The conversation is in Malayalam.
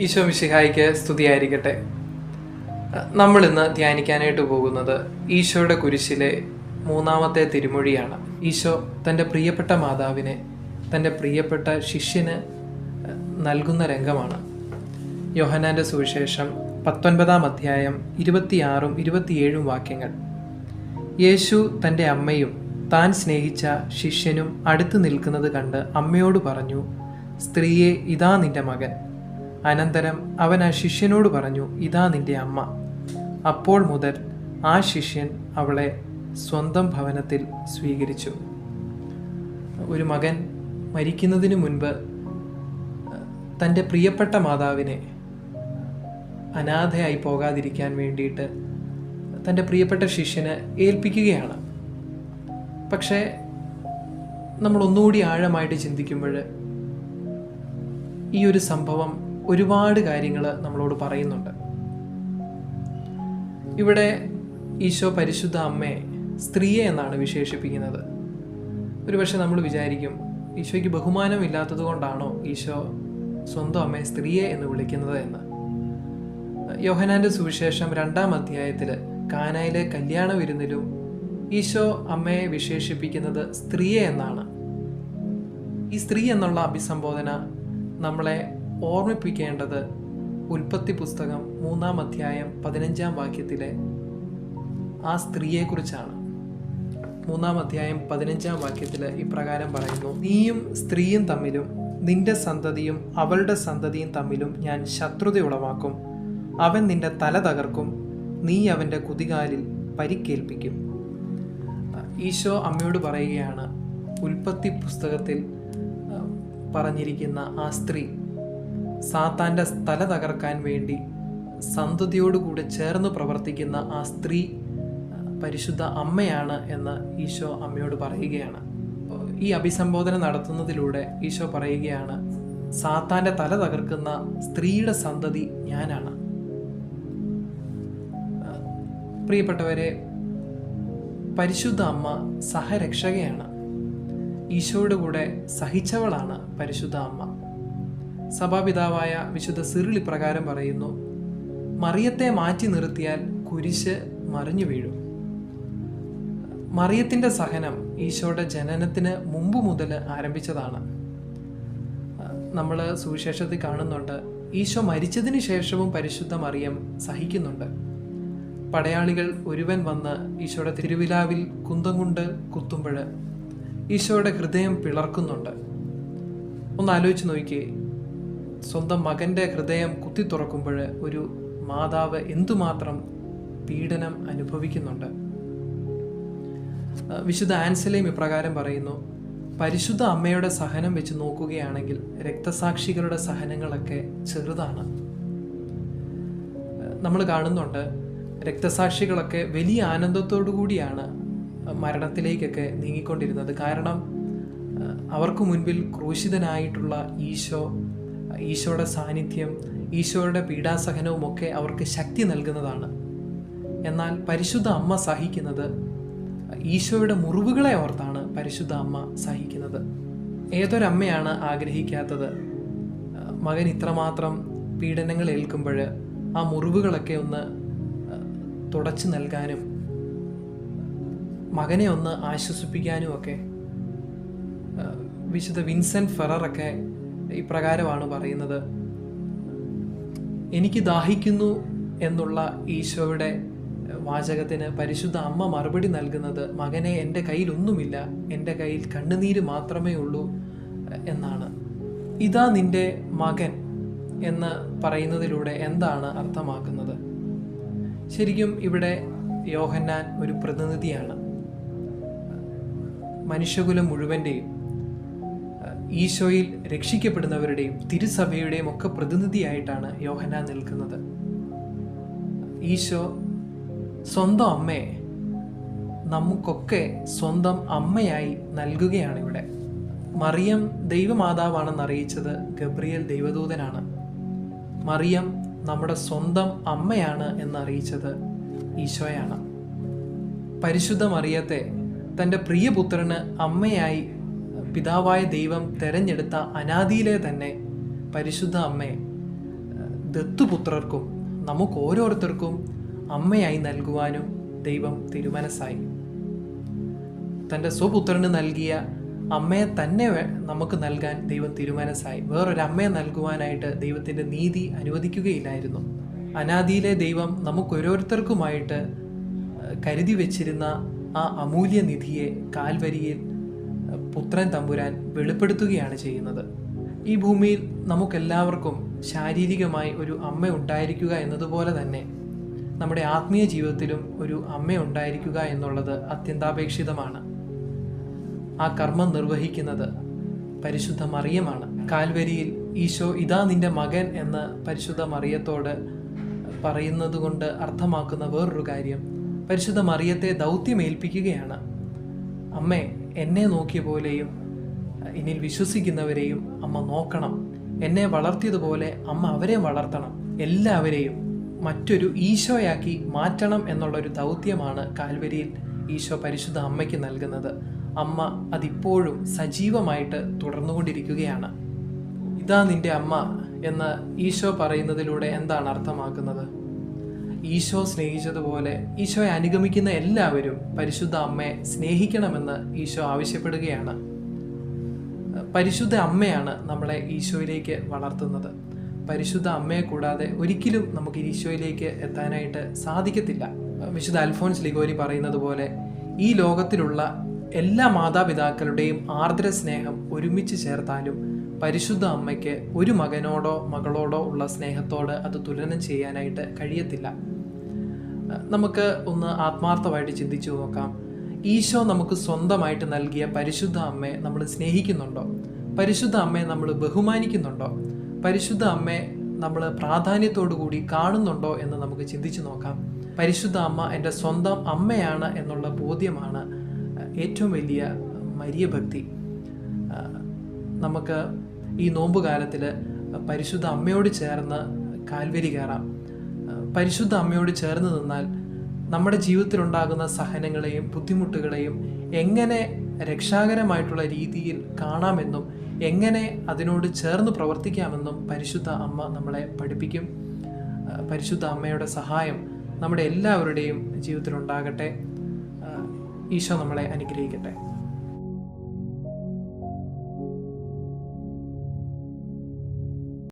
ഈശോ മിശിഹായിക്ക് സ്തുതിയായിരിക്കട്ടെ. നമ്മൾ ഇന്ന് ധ്യാനിക്കാനായിട്ട് പോകുന്നത് ഈശോയുടെ കുരിശിലെ മൂന്നാമത്തെ തിരുമൊഴിയാണ്. ഈശോ തന്റെ പ്രിയപ്പെട്ട മാതാവിനെ തന്റെ പ്രിയപ്പെട്ട ശിഷ്യന് നൽകുന്ന രംഗമാണ്. യോഹനാന്റെ സുവിശേഷം പത്തൊൻപതാം അധ്യായം ഇരുപത്തിയാറും ഇരുപത്തിയേഴും വാക്യങ്ങൾ. യേശു തന്റെ അമ്മയും താൻ സ്നേഹിച്ച ശിഷ്യനും അടുത്ത് നിൽക്കുന്നത് കണ്ട് അമ്മയോട് പറഞ്ഞു സ്ത്രീയെ ഇതാ നിന്റെ മകൻ. അനന്തരം അവൻ ആ ശിഷ്യനോട് പറഞ്ഞു ഇതാ നിന്റെ അമ്മ. അപ്പോൾ മുതൽ ആ ശിഷ്യൻ അവളെ സ്വന്തം ഭവനത്തിൽ സ്വീകരിച്ചു. ഒരു മകൻ മരിക്കുന്നതിന് മുൻപ് തന്റെ പ്രിയപ്പെട്ട മാതാവിനെ അനാഥയായി പോകാതിരിക്കാൻ വേണ്ടിയിട്ട് തന്റെ പ്രിയപ്പെട്ട ശിഷ്യനെ ഏൽപ്പിക്കുകയാണ്. പക്ഷേ നമ്മൾ ഒന്നുകൂടി ആഴമായിട്ട് ചിന്തിക്കുമ്പോൾ ഈ ഒരു സംഭവം ഒരുപാട് കാര്യങ്ങൾ നമ്മളോട് പറയുന്നുണ്ട്. ഇവിടെ ഈശോ പരിശുദ്ധ അമ്മയെ സ്ത്രീയെ എന്നാണ് വിശേഷിപ്പിക്കുന്നത്. ഒരുപക്ഷെ നമ്മൾ വിചാരിക്കും ഈശോയ്ക്ക് ബഹുമാനം ഇല്ലാത്തത് കൊണ്ടാണോ ഈശോ സ്വന്തം അമ്മയെ സ്ത്രീയെ എന്ന് വിളിക്കുന്നത് എന്ന്. യോഹനാന്റെ സുവിശേഷം രണ്ടാം അധ്യായത്തിൽ കാനായിലെ കല്യാണ വിരുന്നിലും ഈശോ അമ്മയെ വിശേഷിപ്പിക്കുന്നത് സ്ത്രീയെ എന്നാണ്. ഈ സ്ത്രീ എന്നുള്ള അഭിസംബോധന നമ്മളെ ഓർമ്മിപ്പിക്കേണ്ടത് ഉൽപ്പത്തി പുസ്തകം മൂന്നാം അധ്യായം പതിനഞ്ചാം വാക്യത്തിലെ ആ സ്ത്രീയെക്കുറിച്ചാണ്. മൂന്നാം അധ്യായം പതിനഞ്ചാം വാക്യത്തിൽ ഇപ്രകാരം പറയുന്നു നീയും സ്ത്രീയും തമ്മിലും നിന്റെ സന്തതിയും അവളുടെ സന്തതിയും തമ്മിലും ഞാൻ ശത്രുത ഉളവാക്കും അവൻ നിന്റെ തല തകർക്കും നീ അവന്റെ കുതികാലിൽ പരിക്കേൽപ്പിക്കും. ഈശോ അമ്മയോട് പറയുകയാണ് ഉൽപ്പത്തി പുസ്തകത്തിൽ പറഞ്ഞിരിക്കുന്ന ആ സ്ത്രീ സാത്താന്റെ സ്ഥല തകർക്കാൻ വേണ്ടി സന്തതിയോടുകൂടെ ചേർന്ന് പ്രവർത്തിക്കുന്ന ആ സ്ത്രീ പരിശുദ്ധ അമ്മയാണ് എന്ന് ഈശോ അമ്മയോട് പറയുകയാണ്. ഈ അഭിസംബോധന നടത്തുന്നതിലൂടെ ഈശോ പറയുകയാണ് സാത്താന്റെ തല തകർക്കുന്ന സ്ത്രീയുടെ സന്തതി ഞാനാണ്. പ്രിയപ്പെട്ടവരെ പരിശുദ്ധ അമ്മ സഹരക്ഷകയാണ്. ഈശോയുടെ കൂടെ സഹിച്ചവളാണ് പരിശുദ്ധ അമ്മ. സഭാപിതാവായ വിശുദ്ധ സിറിളി പ്രകാരം പറയുന്നു മറിയത്തെ മാറ്റി നിർത്തിയാൽ കുരിശ് മറിഞ്ഞു വീഴും. മറിയത്തിന്റെ സഹനം ഈശോയുടെ ജനനത്തിന് മുമ്പ് മുതൽ ആരംഭിച്ചതാണ്. നമ്മൾ സുവിശേഷത്തിൽ കാണുന്നുണ്ട് ഈശോ മരിച്ചതിന് ശേഷവും പരിശുദ്ധ മറിയം സഹിക്കുന്നുണ്ട്. പടയാളികൾ ഒരുവൻ വന്ന് ഈശോയുടെ തിരുവിലാവിൽ കുന്തം കൊണ്ട് കുത്തുമ്പോൾ ഈശോയുടെ ഹൃദയം പിളർക്കുന്നുണ്ട്. ഒന്ന് ആലോചിച്ച് നോക്കിയേ സ്വന്തം മകന്റെ ഹൃദയം കുത്തി തുറക്കുമ്പോൾ ഒരു മാതാവ് എന്തുമാത്രം പീഡനം അനുഭവിക്കുന്നുണ്ട്. വിശുദ്ധ ആൻസലേം ഇപ്രകാരം പറയുന്നു പരിശുദ്ധ അമ്മയുടെ സഹനം വെച്ച് നോക്കുകയാണെങ്കിൽ രക്തസാക്ഷികളുടെ സഹനങ്ങളൊക്കെ ചെറുതാണ്. നമ്മൾ കാണുന്നുണ്ട് രക്തസാക്ഷികളൊക്കെ വലിയ ആനന്ദത്തോടു കൂടിയാണ് മരണത്തിലേക്കൊക്കെ നീങ്ങിക്കൊണ്ടിരുന്നത്. കാരണം അവർക്ക് മുൻപിൽ ക്രൂശിതനായിട്ടുള്ള ഈശോ ഈശോയുടെ സാന്നിധ്യം ഈശോയുടെ പീഡാസഹനവും ഒക്കെ അവർക്ക് ശക്തി നൽകുന്നതാണ്. എന്നാൽ പരിശുദ്ധ അമ്മ സഹിക്കുന്നത് ഈശോയുടെ മുറിവുകളെ ഓർത്താണ് പരിശുദ്ധ അമ്മ സഹിക്കുന്നത്. ഏതൊരമ്മയാണ് ആഗ്രഹിക്കാത്തത്? മകൻ ഇത്രമാത്രം പീഡനങ്ങൾ ഏൽക്കുമ്പോൾ ആ മുറിവുകളൊക്കെ ഒന്ന് തുടച്ചു നൽകാനും മകനെ ഒന്ന് ആശ്വസിപ്പിക്കാനും ഒക്കെ വിശുദ്ധ വിൻസെന്റ് ഫെററൊക്കെ ഇപ്രകാരമാണ് പറയുന്നത്. എനിക്ക് ദാഹിക്കുന്നു എന്നുള്ള ഈശോയുടെ വാചകത്തിന് പരിശുദ്ധ അമ്മ മറുപടി നൽകുന്നത് മകനെ എന്റെ കയ്യിലൊന്നുമില്ല എന്റെ കയ്യിൽ കണ്ണുനീര് മാത്രമേ ഉള്ളൂ എന്നാണ്. ഇതാ നിന്റെ മകൻ എന്ന് പറയുന്നതിലൂടെ എന്താണ് അർത്ഥമാക്കുന്നത്? ശരിക്കും ഇവിടെ യോഹന്നാൻ ഒരു പ്രതിനിധിയാണ്. മനുഷ്യകുലം മുഴുവന്റെയും ഈശോയിൽ രക്ഷിക്കപ്പെടുന്നവരുടെയും തിരുസഭയുടെയും ഒക്കെ പ്രതിനിധിയായിട്ടാണ് യോഹന നിൽക്കുന്നത്. ഈശോ സ്വന്തം അമ്മയെ നമുക്കൊക്കെ സ്വന്തം അമ്മയായി നൽകുകയാണ് ഇവിടെ. മറിയം ദൈവമാതാവാണെന്ന് അറിയിച്ചത് ഗബ്രിയൽ ദൈവദൂതനാണ്. മറിയം നമ്മുടെ സ്വന്തം അമ്മയാണ് എന്ന് അറിയിച്ചത് ഈശോയാണ്. പരിശുദ്ധ മറിയത്തെ തന്റെ പ്രിയപുത്രന് അമ്മയായി പിതാവായ ദൈവം തെരഞ്ഞെടുത്ത അനാദിയിലെ തന്നെ പരിശുദ്ധ അമ്മയെ ദത്തുപുത്രർക്കും നമുക്ക് ഓരോരുത്തർക്കും അമ്മയായി നൽകുവാനും ദൈവം തിരുമനസ്സായി. തന്റെ സ്വപുത്രന് നൽകിയ അമ്മയെ തന്നെ നമുക്ക് നൽകാൻ ദൈവം തിരുമനസ്സായി. വേറൊരു അമ്മയെ നൽകുവാനായിട്ട് ദൈവത്തിന്റെ നീതി അനുവദിക്കുകയില്ലായിരുന്നു. അനാദിയിലെ ദൈവം നമുക്ക് ഓരോരുത്തർക്കുമായിട്ട് കരുതി വച്ചിരുന്ന ആ അമൂല്യ നിധിയെ കാൽവരിയിൽ പുത്രൻ തമ്പുരാൻ വെളിപ്പെടുത്തുകയാണ് ചെയ്യുന്നത്. ഈ ഭൂമിയിൽ നമുക്കെല്ലാവർക്കും ശാരീരികമായി ഒരു അമ്മ ഉണ്ടായിരിക്കുക എന്നതുപോലെ തന്നെ നമ്മുടെ ആത്മീയ ജീവിതത്തിലും ഒരു അമ്മ ഉണ്ടായിരിക്കുക എന്നുള്ളത് അത്യന്താപേക്ഷിതമാണ്. ആ കർമ്മം നിർവഹിക്കുന്നത് പരിശുദ്ധ മറിയമാണ്. കാൽവരിയിൽ ഈശോ ഇതാ നിന്റെ മകൻ എന്ന് പരിശുദ്ധ മറിയത്തോട് പറയുന്നത് കൊണ്ട് അർത്ഥമാക്കുന്ന വേറൊരു കാര്യം പരിശുദ്ധ മറിയത്തെ ദൗത്യമേൽപ്പിക്കുകയാണ്. അമ്മേ എന്നെ നോക്കിയ പോലെയും എന്നിൽ വിശ്വസിക്കുന്നവരെയും അമ്മ നോക്കണം. എന്നെ വളർത്തിയതുപോലെ അമ്മ അവരെ വളർത്തണം. എല്ലാവരെയും മറ്റൊരു ഈശോയാക്കി മാറ്റണം എന്നുള്ളൊരു ദൗത്യമാണ് കാൽവരിയിൽ ഈശോ പരിശുദ്ധ അമ്മയ്ക്ക് നൽകുന്നത്. അമ്മ അതിപ്പോഴും സജീവമായിട്ട് തുടർന്നുകൊണ്ടിരിക്കുകയാണ്. ഇതാ നിന്റെ അമ്മ എന്ന് ഈശോ പറയുന്നതിലൂടെ എന്താണ് അർത്ഥമാക്കുന്നത്? ഈശോ സ്നേഹിച്ചതുപോലെ ഈശോയെ അനുഗമിക്കുന്ന എല്ലാവരും പരിശുദ്ധ അമ്മയെ സ്നേഹിക്കണമെന്ന് ഈശോ ആവശ്യപ്പെടുകയാണ്. പരിശുദ്ധ അമ്മയാണ് നമ്മളെ ഈശോയിലേക്ക് വളർത്തുന്നത്. പരിശുദ്ധ അമ്മയെ കൂടാതെ ഒരിക്കലും നമുക്ക് ഈശോയിലേക്ക് എത്താനായിട്ട് സാധിക്കത്തില്ല. വിശുദ്ധ അൽഫോൻസ് ലിഗോരി പറയുന്നത് പോലെ ഈ ലോകത്തിലുള്ള എല്ലാ മാതാപിതാക്കളുടെയും ആർദ്ര സ്നേഹം ഒരുമിച്ച് ചേർത്താലും പരിശുദ്ധ അമ്മയ്ക്ക് ഒരു മകനോടോ മകളോടോ ഉള്ള സ്നേഹത്തോട് അത് തുലനം ചെയ്യാനായിട്ട് കഴിയത്തില്ല. നമുക്ക് ഒന്ന് ആത്മാർത്ഥമായിട്ട് ചിന്തിച്ചു നോക്കാം. ഈശോ നമുക്ക് സ്വന്തമായിട്ട് നൽകിയ പരിശുദ്ധ അമ്മയെ നമ്മൾ സ്നേഹിക്കുന്നുണ്ടോ? പരിശുദ്ധ അമ്മയെ നമ്മൾ ബഹുമാനിക്കുന്നുണ്ടോ? പരിശുദ്ധ അമ്മയെ നമ്മൾ പ്രാധാന്യത്തോടു കൂടി കാണുന്നുണ്ടോ എന്ന് നമുക്ക് ചിന്തിച്ചു നോക്കാം. പരിശുദ്ധ അമ്മ എന്റെ സ്വന്തം അമ്മയാണ് എന്നുള്ള ബോധ്യമാണ് ഏറ്റവും വലിയ മരിയ ഭക്തി നമുക്ക് ഈ നോമ്പ് കാലത്തിൽ പരിശുദ്ധ അമ്മയോട് ചേർന്ന് കാൽവരി കയറാം. പരിശുദ്ധ അമ്മയോട് ചേർന്ന് നിന്നാൽ നമ്മുടെ ജീവിതത്തിലുണ്ടാകുന്ന സഹനങ്ങളെയും ബുദ്ധിമുട്ടുകളെയും എങ്ങനെ രക്ഷാകരമായിട്ടുള്ള രീതിയിൽ കാണാമെന്നും എങ്ങനെ അതിനോട് ചേർന്ന് പ്രവർത്തിക്കാമെന്നും പരിശുദ്ധ അമ്മ നമ്മളെ പഠിപ്പിക്കും. പരിശുദ്ധ അമ്മയുടെ സഹായം നമ്മുടെ എല്ലാവരുടെയും ജീവിതത്തിലുണ്ടാകട്ടെ. ഈശോ നമ്മളെ അനുഗ്രഹിക്കട്ടെ.